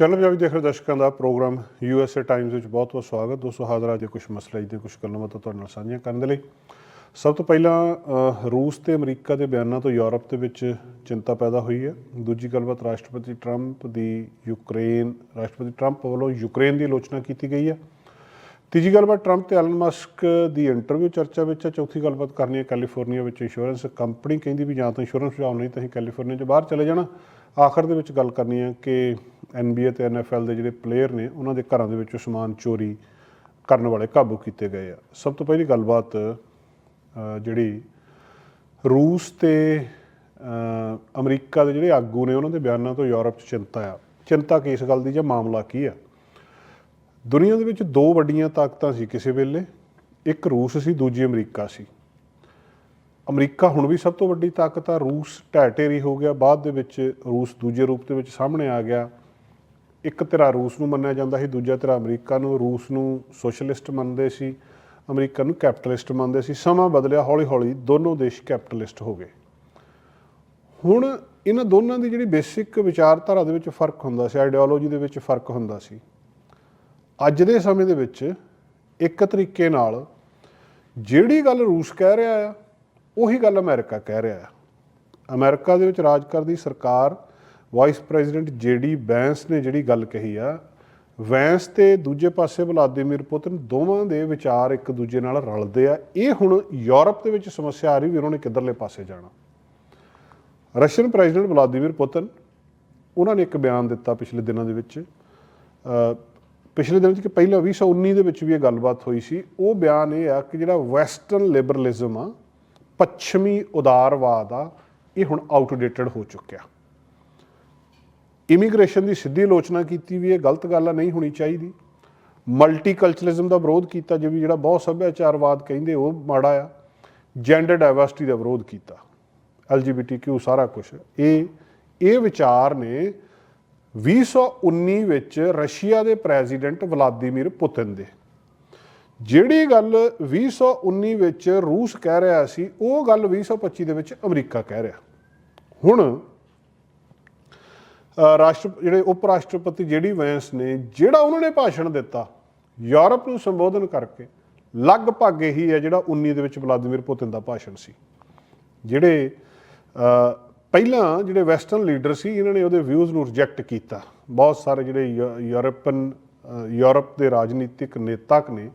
Channel Punjabi ਦੇਖ ਰਹੇ ਦਰਸ਼ਕਾਂ ਦਾ ਪ੍ਰੋਗਰਾਮ ਯੂਐਸਏ ਟਾਈਮਜ਼ ਵਿੱਚ ਬਹੁਤ-ਬਹੁਤ ਸਵਾਗਤ। ਦੋਸਤੋ, ਹਾਜ਼ਰ ਅੱਜ ਕੁਝ ਮਸਲੇ ਦੀਆਂ ਕੁਝ ਗੱਲਾਂ ਬਾਤਾਂ ਤੁਹਾਡੇ ਨਾਲ ਸਾਂਝੀਆਂ ਕਰਨ ਦੇ ਲਈ। ਸਭ ਤੋਂ ਪਹਿਲਾਂ ਰੂਸ ਤੇ ਅਮਰੀਕਾ ਦੇ ਬਿਆਨਾਂ ਤੋਂ ਯੂਰਪ ਦੇ ਵਿੱਚ ਚਿੰਤਾ ਪੈਦਾ ਹੋਈ ਹੈ। ਦੂਜੀ ਗੱਲਬਾਤ, ਰਾਸ਼ਟਰਪਤੀ ਟਰੰਪ ਦੀ ਯੂਕਰੇਨ, ਰਾਸ਼ਟਰਪਤੀ ਟਰੰਪ ਵੱਲੋਂ ਯੂਕਰੇਨ ਦੀ ਆਲੋਚਨਾ ਕੀਤੀ ਗਈ ਹੈ। ਤੀਜੀ ਗੱਲਬਾਤ, ਟਰੰਪ ਤੇ ਐਲਨ ਮਸਕ ਦੀ ਇੰਟਰਵਿਊ ਚਰਚਾ ਵਿੱਚ ਹੈ। ਚੌਥੀ ਗੱਲਬਾਤ ਕਰਨੀ ਹੈ, ਕੈਲੀਫੋਰਨੀਆ ਵਿੱਚ ਇੰਸ਼ੋਰੈਂਸ ਕੰਪਨੀ ਕਹਿੰਦੀ ਵੀ ਜਾਂ ਤਾਂ ਇੰਸ਼ੋਰੈਂਸ ਭਜਾਓ ਨਹੀਂ ਤਾਂ ਅਸੀਂ ਕੈਲੀਫੋਰਨੀਆ 'ਚ ਬਾਹਰ ਚਲੇ ਜਾਣਾ। ਆਖਰ ਦੇ ਵਿੱਚ ਗੱਲ ਕਰਨੀ ਹੈ ਕਿ NBA ਤੇ NFL ਦੇ ਜਿਹੜੇ ਪਲੇਅਰ ਨੇ, ਉਹਨਾਂ ਦੇ ਘਰਾਂ ਦੇ ਵਿੱਚੋਂ ਸਮਾਨ ਚੋਰੀ ਕਰਨ ਵਾਲੇ ਕਾਬੂ ਕੀਤੇ ਗਏ ਆ। ਸਭ ਤੋਂ ਪਹਿਲੀ ਗੱਲਬਾਤ ਜਿਹੜੀ ਰੂਸ ਤੇ ਅਮਰੀਕਾ ਦੇ ਜਿਹੜੇ ਆਗੂ ਨੇ, ਉਹਨਾਂ ਦੇ ਬਿਆਨਾਂ ਤੋਂ ਯੂਰਪ 'ਚ ਚਿੰਤਾ ਆ। ਚਿੰਤਾ ਕਿਸ ਗੱਲ ਦੀ ਜਾਂ ਮਾਮਲਾ ਕੀ ਆ? ਦੁਨੀਆ ਦੇ ਵਿੱਚ ਦੋ ਵੱਡੀਆਂ ਤਾਕਤਾਂ ਸੀ ਕਿਸੇ ਵੇਲੇ। ਇੱਕ ਰੂਸ ਸੀ, ਦੂਜੀ ਅਮਰੀਕਾ ਸੀ। ਅਮਰੀਕਾ ਹੁਣ ਵੀ ਸਭ ਤੋਂ ਵੱਡੀ ਤਾਕਤ ਆ, ਰੂਸ ਢਹਿ ਹੋ ਗਿਆ, ਬਾਅਦ ਦੇ ਵਿੱਚ ਰੂਸ ਦੂਜੇ ਰੂਪ ਦੇ ਵਿੱਚ ਸਾਹਮਣੇ ਆ ਗਿਆ। ਇੱਕ ਧਿਰਾ ਰੂਸ ਨੂੰ ਮੰਨਿਆ ਜਾਂਦਾ ਸੀ, ਦੂਜਾ ਧਿਰਾ ਅਮਰੀਕਾ ਨੂੰ, ਰੂਸ ਨੂੰ ਸੋਸ਼ਲਿਸਟ ਮੰਨਦੇ ਸੀ, ਅਮਰੀਕਾ ਨੂੰ ਕੈਪੀਟਲਿਸਟ ਮੰਨਦੇ ਸੀ। ਸਮਾਂ ਬਦਲਿਆ ਹੌਲੀ ਹੌਲੀ ਦੋਨੋਂ ਦੇਸ਼ ਕੈਪੀਟਲਿਸਟ ਹੋ ਗਏ। ਹੁਣ ਇਹਨਾਂ ਦੋਨਾਂ ਦੀ ਜਿਹੜੀ ਬੇਸਿਕ ਵਿਚਾਰਧਾਰਾ ਦੇ ਵਿੱਚ ਫ਼ਰਕ ਹੁੰਦਾ ਸੀ, ਆਈਡੀਓਲੋਜੀ ਦੇ ਵਿੱਚ ਫ਼ਰਕ ਹੁੰਦਾ ਸੀ। ਅੱਜ ਦੇ ਸਮੇਂ ਦੇ ਵਿੱਚ ਇੱਕ ਤਰੀਕੇ ਨਾਲ ਜਿਹੜੀ ਗੱਲ ਰੂਸ ਕਹਿ ਰਿਹਾ ਆ ਉਹੀ ਗੱਲ ਅਮਰੀਕਾ ਕਹਿ ਰਿਹਾ ਆ ਅਮਰੀਕਾ ਦੇ ਵਿੱਚ ਰਾਜ ਕਰਦੀ ਸਰਕਾਰ ਵਾਈਸ ਪ੍ਰੈਜ਼ੀਡੈਂਟ ਜੇਡੀ ਬੈਂਸ ਨੇ ਜਿਹੜੀ ਗੱਲ ਕਹੀ ਆ ਵੈਂਸ ਤੇ ਦੂਜੇ ਪਾਸੇ ਵਲਾਦੀਮੀਰ ਪੁਤਿਨ ਦੋਵਾਂ ਦੇ ਵਿਚਾਰ ਇੱਕ ਦੂਜੇ ਨਾਲ ਰਲਦੇ ਆ। ਇਹ ਹੁਣ ਯੂਰਪ ਦੇ ਵਿੱਚ ਸਮੱਸਿਆ ਆ ਰਹੀ ਵੀ ਉਹਨਾਂ ਨੇ ਕਿੱਧਰਲੇ ਪਾਸੇ ਜਾਣਾ। ਰਸ਼ੀਅਨ ਪ੍ਰੈਜ਼ੀਡੈਂਟ ਵਲਾਦੀਮੀਰ ਪੁਤਿਨ ਉਹਨਾਂ ਨੇ ਇੱਕ ਬਿਆਨ ਦਿੱਤਾ ਪਿਛਲੇ ਦਿਨਾਂ ਦੇ ਵਿੱਚ। ਪਿਛਲੇ ਦਿਨਾਂ ਵਿੱਚ ਕਿ ਪਹਿਲਾਂ 2019 ਦੇ ਵਿੱਚ ਵੀ ਇਹ ਗੱਲਬਾਤ ਹੋਈ ਸੀ। ਉਹ ਬਿਆਨ ਇਹ ਆ ਕਿ ਜਿਹੜਾ ਵੈਸਟਰਨ ਲਿਬਰਲਿਜ਼ਮ ਆ ਪੱਛਮੀ ਉਦਾਰਵਾਦ ਆ, ਇਹ ਹੁਣ ਆਊਟਡੇਟਡ ਹੋ ਚੁੱਕਿਆ। ਇਮੀਗ੍ਰੇਸ਼ਨ ਦੀ ਸਿੱਧੀ ਆਲੋਚਨਾ ਕੀਤੀ ਵੀ ਇਹ ਗਲਤ ਗੱਲ ਆ, ਨਹੀਂ ਹੋਣੀ ਚਾਹੀਦੀ। ਮਲਟੀਕਲਚਰਲਿਜ਼ਮ ਦਾ ਵਿਰੋਧ ਕੀਤਾ ਜਿਵੇਂ ਜਿਹੜਾ ਬਹੁਤ ਸੱਭਿਆਚਾਰਵਾਦ ਕਹਿੰਦੇ ਉਹ ਮਾੜਾ ਆ। ਜੈਂਡਰ ਡਾਈਵਰਸਿਟੀ ਦਾ ਵਿਰੋਧ ਕੀਤਾ। ਐਲਜੀਬੀਟੀਕਿਊ ਸਾਰਾ ਕੁਝ ਇਹ ਇਹ ਵਿਚਾਰ ਨੇ 2019 ਵਿੱਚ ਰਸ਼ੀਆ ਦੇ ਪ੍ਰੈਜ਼ੀਡੈਂਟ ਵਲਾਦੀਮੀਰ ਪੁਤਿਨ ਦੇ। ਜਿਹੜੀ ਗੱਲ 2019 ਵਿੱਚ ਰੂਸ ਕਹਿ ਰਿਹਾ ਸੀ, ਉਹ ਗੱਲ 2025 ਦੇ ਵਿੱਚ ਅਮਰੀਕਾ ਕਹਿ ਰਿਹਾ। ਹੁਣ ਰਾਸ਼ਟਰ, ਜਿਹੜੇ ਉਪ ਰਾਸ਼ਟਰਪਤੀ ਜਿਹੜੀ ਵੈਂਸ ਨੇ, ਜਿਹੜਾ ਉਹਨਾਂ ਨੇ ਭਾਸ਼ਣ ਦਿੱਤਾ, ਯੂਰਪ ਨੂੰ ਸੰਬੋਧਨ ਕਰਕੇ, ਲਗਭਗ ਇਹੀ ਹੈ ਜਿਹੜਾ 19 ਦੇ ਵਿੱਚ ਵਲਾਦੀਮੀਰ ਪੁਤਿਨ ਦਾ ਭਾਸ਼ਣ ਸੀ। ਜਿਹੜੇ ਪਹਿਲਾਂ ਜਿਹੜੇ ਵੈਸਟਰਨ ਲੀਡਰ ਸੀ, ਇਹਨਾਂ ਨੇ ਉਹਦੇ ਵਿਊਜ਼ ਨੂੰ ਰਿਜੈਕਟ ਕੀਤਾ। ਬਹੁਤ ਸਾਰੇ ਜਿਹੜੇ ਯੂ- ਯੂਰਪਨ ਯੂਰਪ ਦੇ ਰਾਜਨੀਤਿਕ ਨੇਤਾਕ ਨੇ